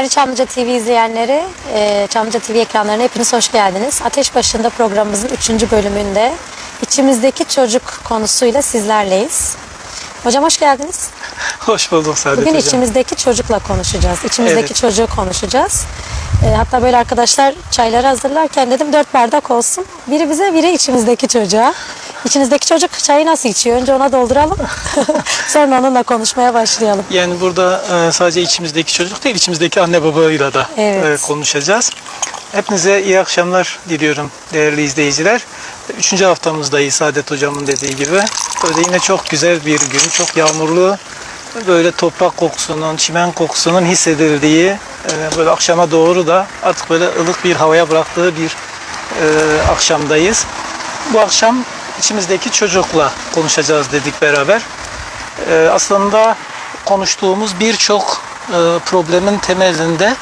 Değerli Çamlıca TV izleyenleri, e, Çamlıca TV ekranlarına hepiniz hoş geldiniz. Ateş Başında programımızın 3. bölümünde içimizdeki çocuk konusuyla sizlerleyiz. Hocam hoş geldiniz. Hoş bulduk Saadet Bugün Hocam. içimizdeki çocukla konuşacağız. İçimizdeki Evet. çocuğu konuşacağız. E, hatta böyle arkadaşlar çayları hazırlarken dedim dört bardak olsun. Biri bize, biri içimizdeki çocuğa. İçinizdeki çocuk çayı nasıl içiyor? Önce ona dolduralım. Sonra onunla konuşmaya başlayalım. Yani burada e, sadece içimizdeki çocuk değil, içimizdeki anne babayla da Evet. e, konuşacağız. Hepinize iyi akşamlar diliyorum değerli izleyiciler. Üçüncü haftamızdayız Saadet Hocam'ın dediği gibi. Böyle yine çok güzel bir gün, çok yağmurlu. Böyle toprak kokusunun, çimen kokusunun hissedildiği, e, böyle akşama doğru da artık böyle ılık bir havaya bıraktığı bir e, akşamdayız. Bu akşam içimizdeki çocukla konuşacağız dedik beraber. Ee, aslında konuştuğumuz birçok e, problemin temelinde e,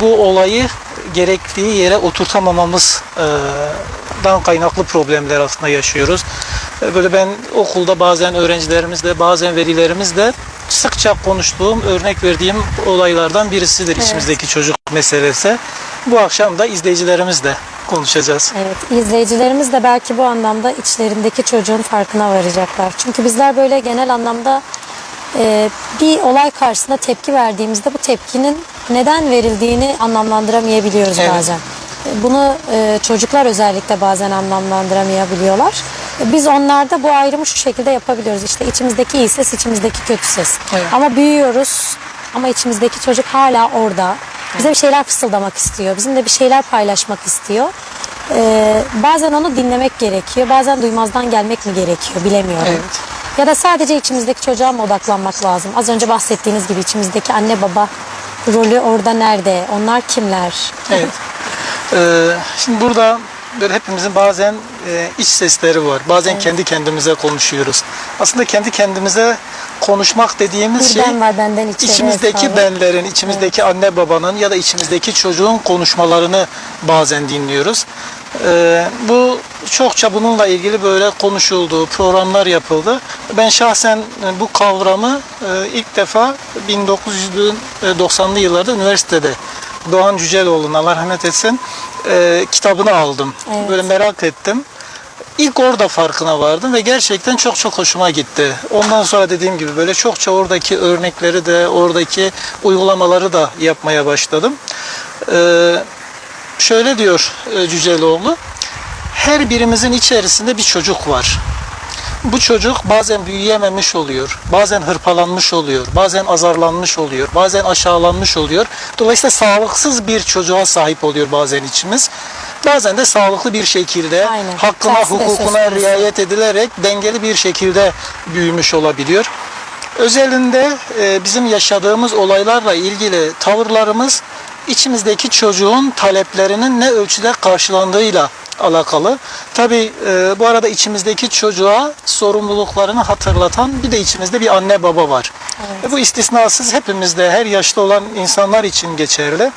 bu olayı gerektiği yere oturtamamamızdan kaynaklı problemler aslında yaşıyoruz. E, Böyle ben okulda bazen öğrencilerimizle, bazen velilerimizle sıkça konuştuğum, örnek verdiğim olaylardan birisidir Evet. içimizdeki çocuk meselesi. Bu akşam da izleyicilerimizle konuşacağız. Evet, izleyicilerimiz de belki bu anlamda içlerindeki çocuğun farkına varacaklar. Çünkü bizler böyle genel anlamda e, bir olay karşısında tepki verdiğimizde bu tepkinin neden verildiğini anlamlandıramayabiliyoruz Evet. bazen. E, Bunu e, çocuklar özellikle bazen anlamlandıramayabiliyorlar. E, Biz onlarda bu ayrımı şu şekilde yapabiliyoruz. İşte içimizdeki iyi ses, içimizdeki kötü ses. Evet. Ama büyüyoruz ama içimizdeki çocuk hala orada. Bize bir şeyler fısıldamak istiyor. Bizimle bir şeyler paylaşmak istiyor. Ee, bazen onu dinlemek gerekiyor. Bazen duymazdan gelmek mi gerekiyor bilemiyorum. Evet. Ya da sadece içimizdeki çocuğa mı odaklanmak lazım? Az önce bahsettiğiniz gibi içimizdeki anne baba rolü orada nerede? Onlar kimler? Evet. Ee, şimdi burada böyle hepimizin bazen e, iç sesleri var. Bazen kendi kendimize konuşuyoruz. Aslında kendi kendimize konuşmak dediğimiz Bir şey ben var benden içeri. içimizdeki hesabı. benlerin, içimizdeki anne babanın ya da içimizdeki çocuğun konuşmalarını bazen dinliyoruz. Ee, bu çokça bununla ilgili böyle konuşuldu, programlar yapıldı. Ben şahsen e, bu kavramı e, ilk defa 1990'lı yıllarda üniversitede Doğan Cüceloğlu'nun Allah rahmet etsin e, kitabını aldım. Evet. Böyle merak ettim. İlk orada farkına vardım ve gerçekten çok çok hoşuma gitti. Ondan sonra dediğim gibi böyle çokça oradaki örnekleri de oradaki uygulamaları da yapmaya başladım. Ee, şöyle diyor e, Cüceloğlu, her birimizin içerisinde bir çocuk var. Bu çocuk bazen büyüyememiş oluyor, bazen hırpalanmış oluyor, bazen azarlanmış oluyor, bazen aşağılanmış oluyor. Dolayısıyla sağlıksız bir çocuğa sahip oluyor bazen içimiz. Bazen de sağlıklı bir şekilde Aynen. hakkına, Tersi hukukuna riayet edilerek dengeli bir şekilde büyümüş olabiliyor. Özelinde e, bizim yaşadığımız olaylarla ilgili tavırlarımız içimizdeki çocuğun taleplerinin ne ölçüde karşılandığıyla alakalı. Tabi bu arada içimizdeki çocuğa sorumluluklarını hatırlatan bir de içimizde bir anne baba var. Evet. E, bu istisnasız hepimizde her yaşta olan insanlar için geçerli.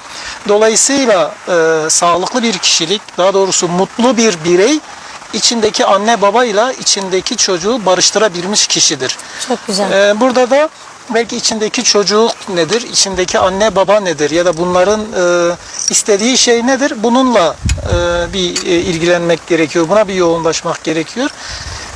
Dolayısıyla e, sağlıklı bir kişilik, daha doğrusu mutlu bir birey içindeki anne babayla içindeki çocuğu barıştırabilmiş kişidir. Çok güzel. Ee, burada da belki içindeki çocuk nedir, içindeki anne baba nedir ya da bunların e, istediği şey nedir? Bununla e, bir e, ilgilenmek gerekiyor, buna bir yoğunlaşmak gerekiyor.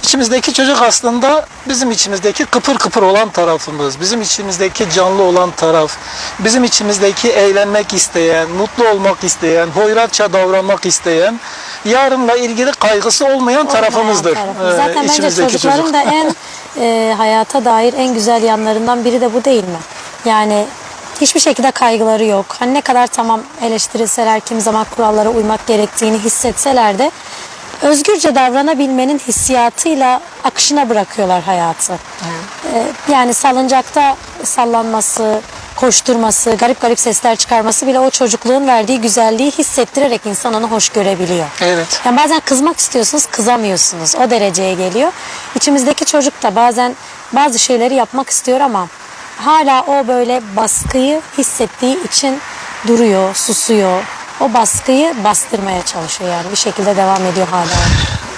İçimizdeki çocuk aslında bizim içimizdeki kıpır kıpır olan tarafımız, bizim içimizdeki canlı olan taraf, bizim içimizdeki eğlenmek isteyen, mutlu olmak isteyen, hoyratça davranmak isteyen, yarınla ilgili kaygısı olmayan tarafımızdır. tarafımız. Ee, Zaten bence içimizdeki çocukların çocuk. da en e, hayata dair en güzel yanlarından biri de bu değil mi? Yani hiçbir şekilde kaygıları yok. Hani ne kadar tamam eleştirilseler, kimi zaman kurallara uymak gerektiğini hissetseler de özgürce davranabilmenin hissiyatıyla akışına bırakıyorlar hayatı. E, yani salıncakta sallanması, koşturması, garip garip sesler çıkarması bile o çocukluğun verdiği güzelliği hissettirerek insan onu hoş görebiliyor. Evet. Yani bazen kızmak istiyorsunuz, kızamıyorsunuz. O dereceye geliyor. İçimizdeki çocuk da bazen bazı şeyleri yapmak istiyor ama hala o böyle baskıyı hissettiği için duruyor, susuyor. O baskıyı bastırmaya çalışıyor yani bir şekilde devam ediyor hala.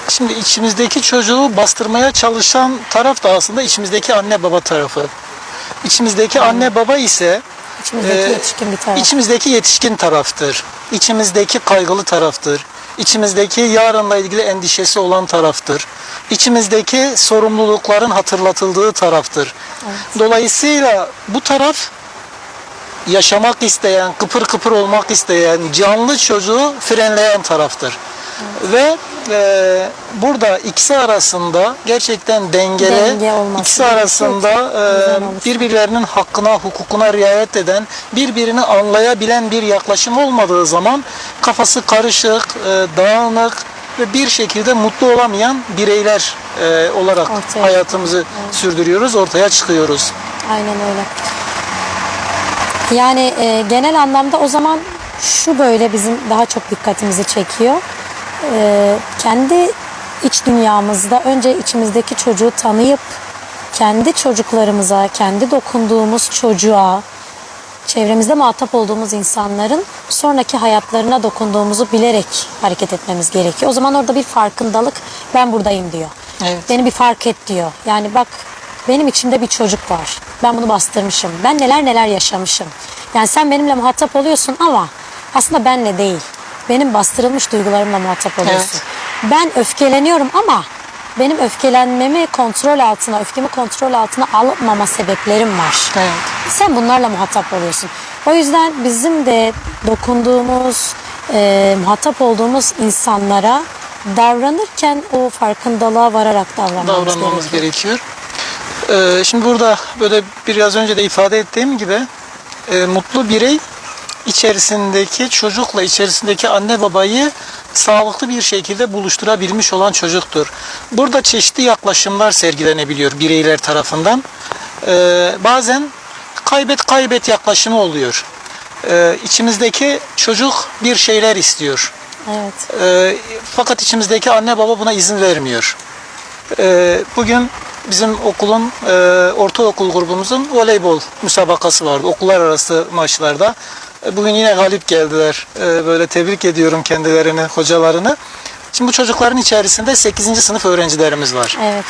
Şimdi içimizdeki çocuğu bastırmaya çalışan taraf da aslında içimizdeki anne baba tarafı. İçimizdeki anne baba ise İçimizdeki Ee, yetişkin bir taraf. İçimizdeki yetişkin taraftır. İçimizdeki kaygılı taraftır. İçimizdeki yarınla ilgili endişesi olan taraftır. İçimizdeki sorumlulukların hatırlatıldığı taraftır. Dolayısıyla bu taraf yaşamak isteyen, kıpır kıpır olmak isteyen, canlı çocuğu frenleyen taraftır. Ve e, burada ikisi arasında gerçekten dengeli, Denge olması ikisi arasında e, birbirlerinin hakkına, hukukuna riayet eden, birbirini anlayabilen bir yaklaşım olmadığı zaman kafası karışık, e, dağınık ve bir şekilde mutlu olamayan bireyler e, olarak Ortaya hayatımızı sürdürüyoruz, ortaya çıkıyoruz. Aynen öyle. Yani e, genel anlamda o zaman şu böyle bizim daha çok dikkatimizi çekiyor. E, kendi iç dünyamızda önce içimizdeki çocuğu tanıyıp kendi çocuklarımıza, kendi dokunduğumuz çocuğa, çevremizde muhatap olduğumuz insanların sonraki hayatlarına dokunduğumuzu bilerek hareket etmemiz gerekiyor. O zaman orada bir farkındalık ben buradayım diyor. Evet. Beni bir fark et diyor. Yani bak benim içimde bir çocuk var. Ben bunu bastırmışım. Ben neler neler yaşamışım. Yani sen benimle muhatap oluyorsun ama aslında benle değil. Benim bastırılmış duygularımla muhatap oluyorsun. Ben öfkeleniyorum ama benim öfkelenmemi kontrol altına, öfkemi kontrol altına almama sebeplerim var. Evet. Sen bunlarla muhatap oluyorsun. O yüzden bizim de dokunduğumuz, e, muhatap olduğumuz insanlara davranırken o farkındalığa vararak davranmamız, davranmamız gerekiyor. gerekiyor. Ee, şimdi burada böyle biraz önce de ifade ettiğim gibi e, mutlu birey içerisindeki çocukla içerisindeki anne babayı sağlıklı bir şekilde buluşturabilmiş olan çocuktur. Burada çeşitli yaklaşımlar sergilenebiliyor bireyler tarafından. Ee, bazen kaybet kaybet yaklaşımı oluyor. Ee, içimizdeki çocuk bir şeyler istiyor. Evet. Ee, fakat içimizdeki anne baba buna izin vermiyor. Ee, bugün bizim okulun e, ortaokul grubumuzun voleybol müsabakası vardı. Okullar arası maçlarda. E, Bugün yine galip geldiler. E, böyle tebrik ediyorum kendilerini, hocalarını. Şimdi bu çocukların içerisinde 8. sınıf öğrencilerimiz var. Evet.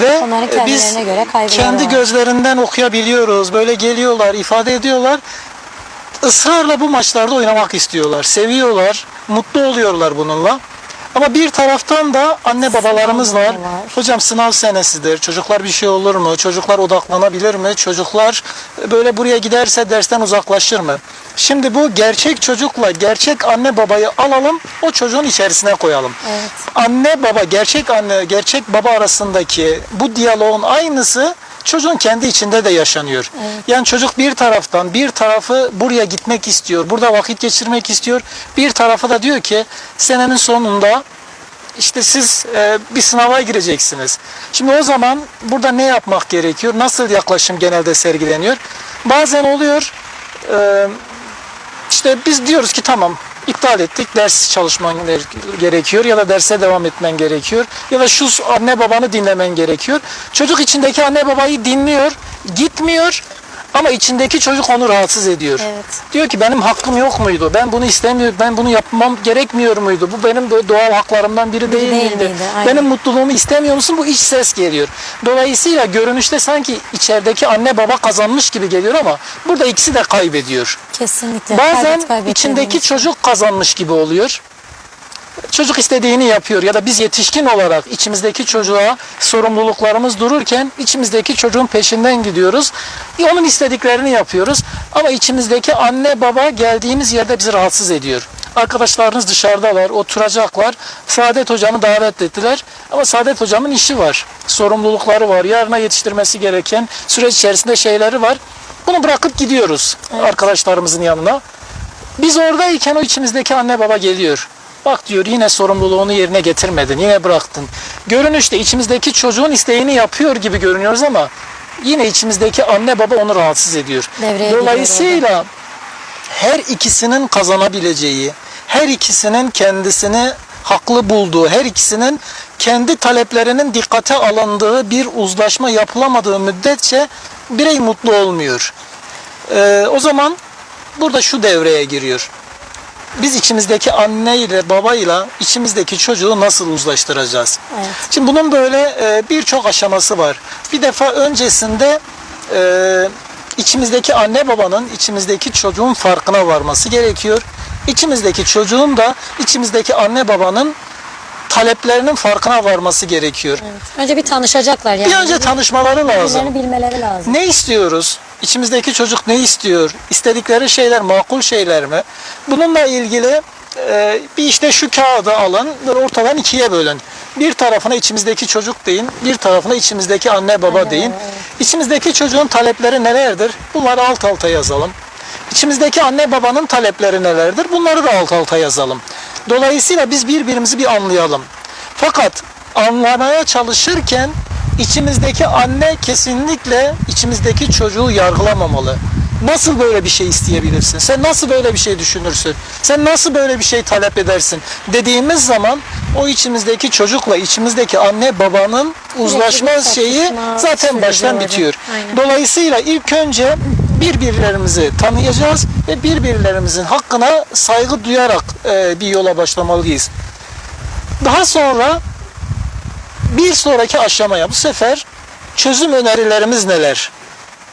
Ve biz göre kendi var. gözlerinden okuyabiliyoruz. Böyle geliyorlar, ifade ediyorlar. Israrla bu maçlarda oynamak istiyorlar. Seviyorlar, mutlu oluyorlar bununla. Ama bir taraftan da anne babalarımız var. var. Hocam sınav senesidir. Çocuklar bir şey olur mu? Çocuklar odaklanabilir mi? Çocuklar böyle buraya giderse dersten uzaklaşır mı? Şimdi bu gerçek çocukla gerçek anne babayı alalım, o çocuğun içerisine koyalım. Evet. Anne baba, gerçek anne, gerçek baba arasındaki bu diyaloğun aynısı çocuğun kendi içinde de yaşanıyor. Yani çocuk bir taraftan bir tarafı buraya gitmek istiyor, burada vakit geçirmek istiyor. Bir tarafı da diyor ki senenin sonunda işte siz e, bir sınava gireceksiniz. Şimdi o zaman burada ne yapmak gerekiyor? Nasıl yaklaşım genelde sergileniyor? Bazen oluyor e, işte biz diyoruz ki tamam iptal ettik ders çalışman gerekiyor ya da derse devam etmen gerekiyor ya da şu anne babanı dinlemen gerekiyor. Çocuk içindeki anne babayı dinliyor, gitmiyor ama içindeki çocuk onu rahatsız ediyor. Evet. Diyor ki benim hakkım yok muydu? Ben bunu istemiyorum. Ben bunu yapmam gerekmiyor muydu? Bu benim doğal haklarımdan biri değil, değil miydi? miydi? Aynen. Benim mutluluğumu istemiyor musun? Bu iç ses geliyor. Dolayısıyla görünüşte sanki içerideki anne baba kazanmış gibi geliyor ama burada ikisi de kaybediyor. Kesinlikle. Bazen Kaybet, içindeki çocuk kazanmış gibi oluyor. Çocuk istediğini yapıyor ya da biz yetişkin olarak içimizdeki çocuğa sorumluluklarımız dururken içimizdeki çocuğun peşinden gidiyoruz. E, Onun istediklerini yapıyoruz ama içimizdeki anne baba geldiğimiz yerde bizi rahatsız ediyor. Arkadaşlarınız dışarıdalar, oturacaklar. Saadet hocamı davet ettiler. Ama Saadet hocamın işi var. Sorumlulukları var. Yarına yetiştirmesi gereken süreç içerisinde şeyleri var. Bunu bırakıp gidiyoruz arkadaşlarımızın yanına. Biz oradayken o içimizdeki anne baba geliyor. Bak diyor yine sorumluluğunu yerine getirmedin, yine bıraktın. Görünüşte içimizdeki çocuğun isteğini yapıyor gibi görünüyoruz ama yine içimizdeki anne baba onu rahatsız ediyor. Devreye Dolayısıyla her ikisinin kazanabileceği, her ikisinin kendisini haklı bulduğu, her ikisinin kendi taleplerinin dikkate alındığı bir uzlaşma yapılamadığı müddetçe birey mutlu olmuyor. Ee, o zaman burada şu devreye giriyor. Biz içimizdeki anne ile babayla içimizdeki çocuğu nasıl uzlaştıracağız? Evet. Şimdi bunun böyle e, birçok aşaması var. Bir defa öncesinde e, içimizdeki anne babanın içimizdeki çocuğun farkına varması gerekiyor. İçimizdeki çocuğun da içimizdeki anne babanın taleplerinin farkına varması gerekiyor. Önce bir tanışacaklar yani. Bir önce tanışmaları lazım. Birbirlerini bilmeleri lazım. Ne istiyoruz? İçimizdeki çocuk ne istiyor? İstedikleri şeyler makul şeyler mi? Bununla ilgili e, bir işte şu kağıdı alın ve ortadan ikiye bölün. Bir tarafına içimizdeki çocuk deyin, bir tarafına içimizdeki anne baba deyin. İçimizdeki çocuğun talepleri nelerdir? Bunları alt alta yazalım. İçimizdeki anne babanın talepleri nelerdir? Bunları da alt alta yazalım. Dolayısıyla biz birbirimizi bir anlayalım. Fakat anlamaya çalışırken içimizdeki anne kesinlikle içimizdeki çocuğu yargılamamalı. Nasıl böyle bir şey isteyebilirsin? Sen nasıl böyle bir şey düşünürsün? Sen nasıl böyle bir şey talep edersin? Dediğimiz zaman o içimizdeki çocukla içimizdeki anne babanın uzlaşma şeyi zaten baştan bitiyor. Dolayısıyla ilk önce birbirlerimizi tanıyacağız ve birbirlerimizin hakkına saygı duyarak e, bir yola başlamalıyız. Daha sonra bir sonraki aşamaya bu sefer çözüm önerilerimiz neler?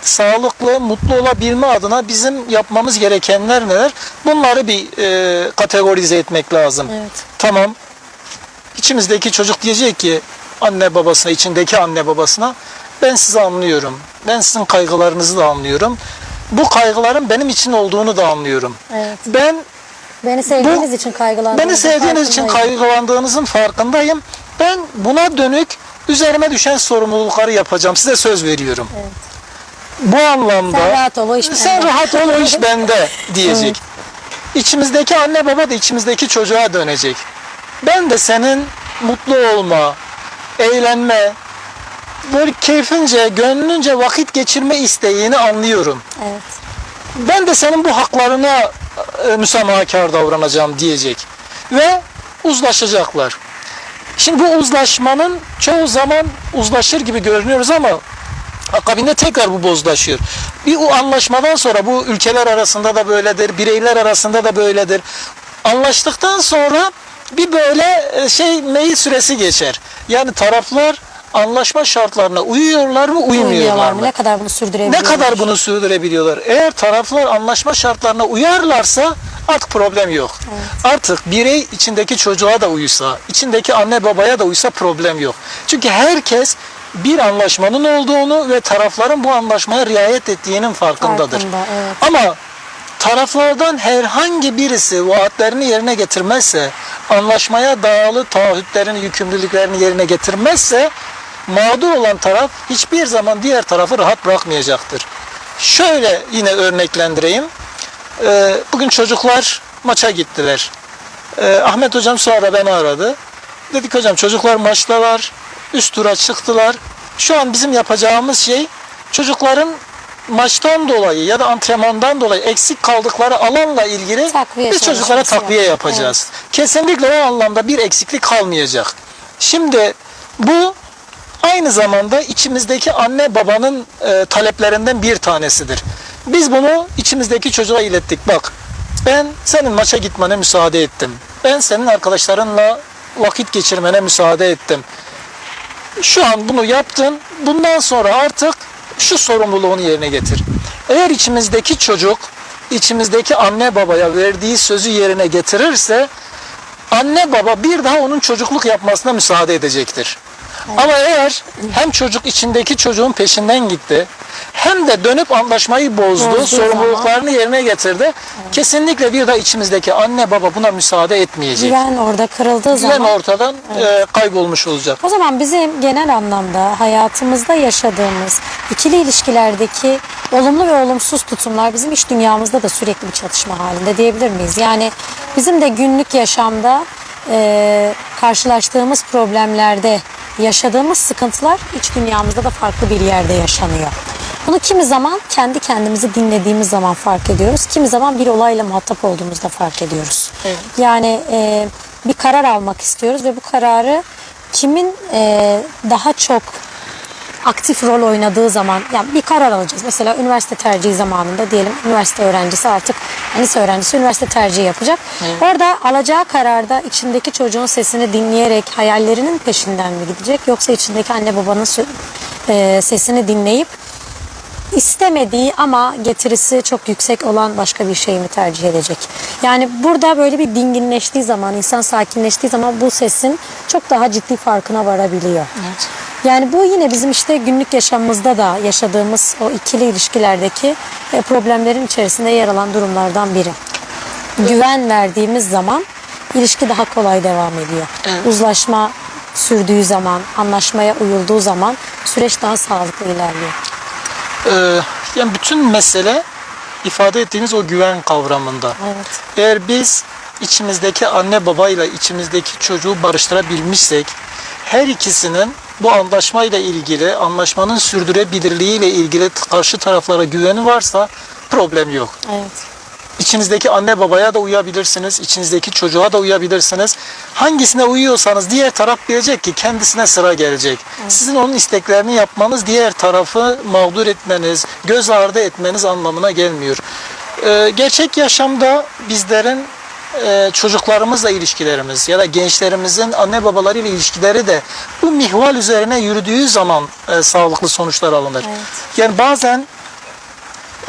Sağlıklı, mutlu olabilme adına bizim yapmamız gerekenler neler? Bunları bir e, kategorize etmek lazım. Evet. Tamam. İçimizdeki çocuk diyecek ki anne babasına, içindeki anne babasına ben sizi anlıyorum. Ben sizin kaygılarınızı da anlıyorum. Bu kaygıların benim için olduğunu da anlıyorum. Evet. Ben Beni sevdiğiniz için kaygılandığınızın Beni sevdiğiniz için kaygılandığınızın farkındayım. Ben buna dönük üzerime düşen sorumlulukları yapacağım. Size söz veriyorum. Bu anlamda Sen rahat ol, o iş sen bende. rahat ol o iş bende diyecek. İçimizdeki anne baba da içimizdeki çocuğa dönecek. Ben de senin mutlu olma, eğlenme, böyle keyfince, gönlünce vakit geçirme isteğini anlıyorum Evet. ben de senin bu haklarına e, müsamahakar davranacağım diyecek. Ve uzlaşacaklar. Şimdi bu uzlaşmanın çoğu zaman uzlaşır gibi görünüyoruz ama akabinde tekrar bu bozlaşıyor. Bir o anlaşmadan sonra bu ülkeler arasında da böyledir, bireyler arasında da böyledir. Anlaştıktan sonra bir böyle e, şey meyil süresi geçer. Yani taraflar anlaşma şartlarına uyuyorlar mı, uymuyorlar mı? Ne kadar bunu sürdürebiliyorlar? Ne kadar bunu sürdürebiliyorlar? Eğer taraflar anlaşma şartlarına uyarlarsa artık problem yok. Artık birey içindeki çocuğa da uysa, içindeki anne babaya da uysa problem yok. Çünkü herkes bir anlaşmanın olduğunu ve tarafların bu anlaşmaya riayet ettiğinin farkındadır. Farkında, evet. Ama taraflardan herhangi birisi vaatlerini yerine getirmezse, anlaşmaya bağlı taahhütlerini, yükümlülüklerini yerine getirmezse mağdur olan taraf hiçbir zaman diğer tarafı rahat bırakmayacaktır. Şöyle yine örneklendireyim. Ee, Bugün çocuklar maça gittiler. Ee, Ahmet hocam sonra beni aradı. Dedik hocam çocuklar maçtalar, üst tura çıktılar. Şu an bizim yapacağımız şey çocukların maçtan dolayı ya da antrenmandan dolayı eksik kaldıkları alanla ilgili Takviye biz çocuklara takviye yap- yapacağız. Kesinlikle o anlamda bir eksiklik kalmayacak. Şimdi bu aynı zamanda içimizdeki anne babanın e, taleplerinden bir tanesidir. Biz bunu içimizdeki çocuğa ilettik. Bak ben senin maça gitmene müsaade ettim. Ben senin arkadaşlarınla vakit geçirmene müsaade ettim. Şu an bunu yaptın. Bundan sonra artık şu sorumluluğunu yerine getir. Eğer içimizdeki çocuk içimizdeki anne babaya verdiği sözü yerine getirirse anne baba bir daha onun çocukluk yapmasına müsaade edecektir. Ama eğer hem çocuk içindeki çocuğun peşinden gitti hem de dönüp anlaşmayı bozdu, Bozduğu sorumluluklarını yerine getirdi. Kesinlikle bir daha içimizdeki anne baba buna müsaade etmeyecek. Güven orada kırıldığı Güven zaman ortadan e, kaybolmuş olacak. O zaman bizim genel anlamda hayatımızda yaşadığımız ikili ilişkilerdeki olumlu ve olumsuz tutumlar bizim iş dünyamızda da sürekli bir çatışma halinde diyebilir miyiz? Yani bizim de günlük yaşamda e, karşılaştığımız problemlerde yaşadığımız sıkıntılar iç dünyamızda da farklı bir yerde yaşanıyor. Bunu kimi zaman kendi kendimizi dinlediğimiz zaman fark ediyoruz. Kimi zaman bir olayla muhatap olduğumuzda fark ediyoruz. Evet. Yani e, bir karar almak istiyoruz ve bu kararı kimin e, daha çok aktif rol oynadığı zaman yani bir karar alacağız. Mesela üniversite tercihi zamanında diyelim üniversite öğrencisi artık lise öğrencisi üniversite tercihi yapacak. Orada alacağı kararda içindeki çocuğun sesini dinleyerek hayallerinin peşinden mi gidecek yoksa içindeki anne babanın e, sesini dinleyip istemediği ama getirisi çok yüksek olan başka bir şey mi tercih edecek? Yani burada böyle bir dinginleştiği zaman, insan sakinleştiği zaman bu sesin çok daha ciddi farkına varabiliyor. Evet. Yani bu yine bizim işte günlük yaşamımızda da yaşadığımız o ikili ilişkilerdeki e, problemlerin içerisinde yer alan durumlardan biri. Güven verdiğimiz zaman ilişki daha kolay devam ediyor. Evet. Uzlaşma sürdüğü zaman, anlaşmaya uyulduğu zaman süreç daha sağlıklı ilerliyor. Ee, yani bütün mesele ifade ettiğiniz o güven kavramında. Evet. Eğer biz içimizdeki anne babayla içimizdeki çocuğu barıştırabilmişsek her ikisinin bu anlaşmayla ilgili, anlaşmanın sürdürebilirliğiyle ilgili karşı taraflara güveni varsa problem yok. Evet. İçinizdeki anne babaya da uyabilirsiniz, içinizdeki çocuğa da uyabilirsiniz. Hangisine uyuyorsanız diğer taraf bilecek ki kendisine sıra gelecek. Sizin onun isteklerini yapmanız diğer tarafı mağdur etmeniz, göz ardı etmeniz anlamına gelmiyor. Ee, gerçek yaşamda bizlerin e, çocuklarımızla ilişkilerimiz ya da gençlerimizin anne babalarıyla ilişkileri de bu mihval üzerine yürüdüğü zaman e, sağlıklı sonuçlar alınır. Evet. Yani bazen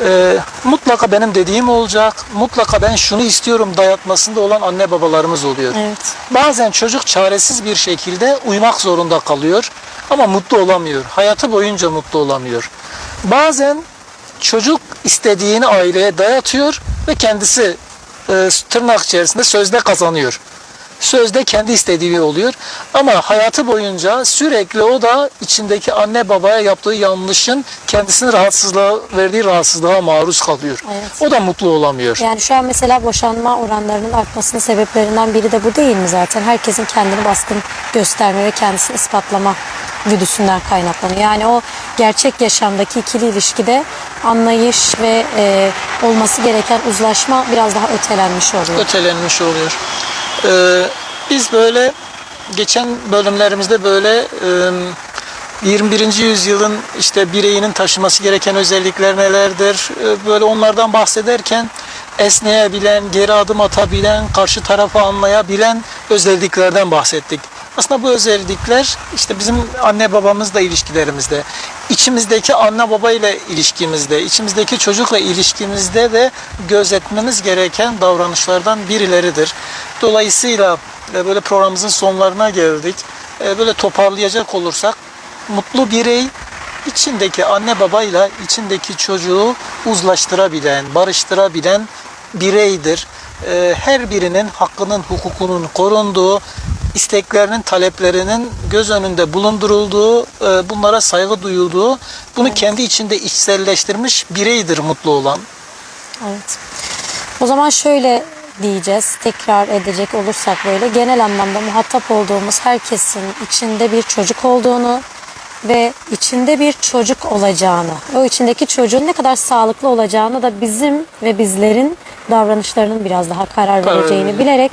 ee, mutlaka benim dediğim olacak, mutlaka ben şunu istiyorum dayatmasında olan anne babalarımız oluyor. Evet. Bazen çocuk çaresiz bir şekilde uymak zorunda kalıyor ama mutlu olamıyor. Hayatı boyunca mutlu olamıyor. Bazen çocuk istediğini aileye dayatıyor ve kendisi e, tırnak içerisinde sözde kazanıyor. Sözde kendi istediği oluyor. Ama hayatı boyunca sürekli o da içindeki anne babaya yaptığı yanlışın kendisini rahatsızlığa verdiği rahatsızlığa maruz kalıyor. Evet. O da mutlu olamıyor. Yani şu an mesela boşanma oranlarının artmasının sebeplerinden biri de bu değil mi zaten? Herkesin kendini baskın gösterme ve kendisini ispatlama güdüsünden kaynaklanıyor. Yani o gerçek yaşamdaki ikili ilişkide anlayış ve e, olması gereken uzlaşma biraz daha ötelenmiş oluyor. ötelenmiş oluyor. Ee, biz böyle geçen bölümlerimizde böyle e, 21. yüzyılın işte bireyinin taşıması gereken özellikler nelerdir? e, Böyle onlardan bahsederken esneyebilen, geri adım atabilen, karşı tarafı anlayabilen özelliklerden bahsettik. Aslında bu özellikler işte bizim anne babamızla ilişkilerimizde, içimizdeki anne baba ile ilişkimizde, içimizdeki çocukla ilişkimizde de gözetmemiz gereken davranışlardan birileridir. Dolayısıyla e, böyle programımızın sonlarına geldik. E, Böyle toparlayacak olursak mutlu birey içindeki anne babayla içindeki çocuğu uzlaştırabilen, barıştırabilen bireydir. Ee, Her birinin hakkının, hukukunun korunduğu, isteklerinin, taleplerinin göz önünde bulundurulduğu, e, bunlara saygı duyulduğu, bunu kendi içinde içselleştirmiş bireydir mutlu olan. Evet. O zaman şöyle diyeceğiz, tekrar edecek olursak böyle genel anlamda muhatap olduğumuz herkesin içinde bir çocuk olduğunu ve içinde bir çocuk olacağını, o içindeki çocuğun ne kadar sağlıklı olacağını da bizim ve bizlerin davranışlarının biraz daha karar vereceğini bilerek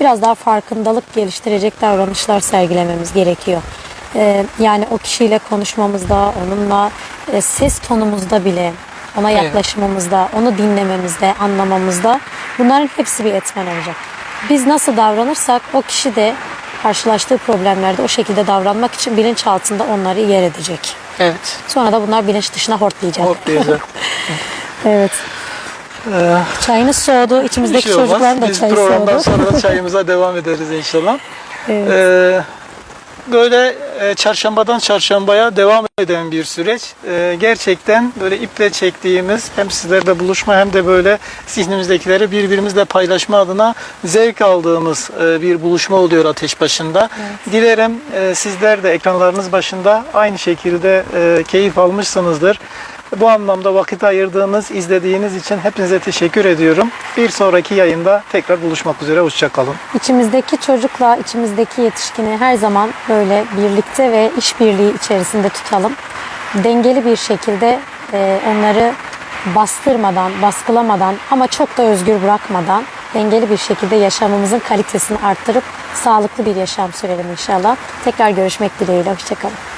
biraz daha farkındalık geliştirecek davranışlar sergilememiz gerekiyor. Ee, yani o kişiyle konuşmamızda, onunla e, ses tonumuzda bile, ona Evet. yaklaşımımızda, onu dinlememizde, anlamamızda bunların hepsi bir etmen olacak. Biz nasıl davranırsak o kişi de karşılaştığı problemlerde o şekilde davranmak için bilinçaltında onları yer edecek. Evet. Sonra da bunlar bilinç dışına hortlayacak. Hortlayacak. Evet. Ee, Çayınız soğudu. İçimizdeki şey çocukların da Biz çayı programdan soğudu. sonra da çayımıza devam ederiz inşallah. Evet. Ee, böyle e, çarşambadan çarşambaya devam eden bir süreç. Ee, gerçekten böyle iple çektiğimiz hem sizlerle buluşma hem de böyle zihnimizdekileri birbirimizle paylaşma adına zevk aldığımız e, bir buluşma oluyor ateş başında. Dilerim e, sizler de ekranlarınız başında aynı şekilde e, keyif almışsınızdır. Bu anlamda vakit ayırdığınız, izlediğiniz için hepinize teşekkür ediyorum. Bir sonraki yayında tekrar buluşmak üzere. Hoşçakalın. İçimizdeki çocukla içimizdeki yetişkini her zaman böyle birlikte ve işbirliği içerisinde tutalım. Dengeli bir şekilde e, onları bastırmadan, baskılamadan ama çok da özgür bırakmadan dengeli bir şekilde yaşamımızın kalitesini arttırıp sağlıklı bir yaşam sürelim inşallah. Tekrar görüşmek dileğiyle. Hoşçakalın.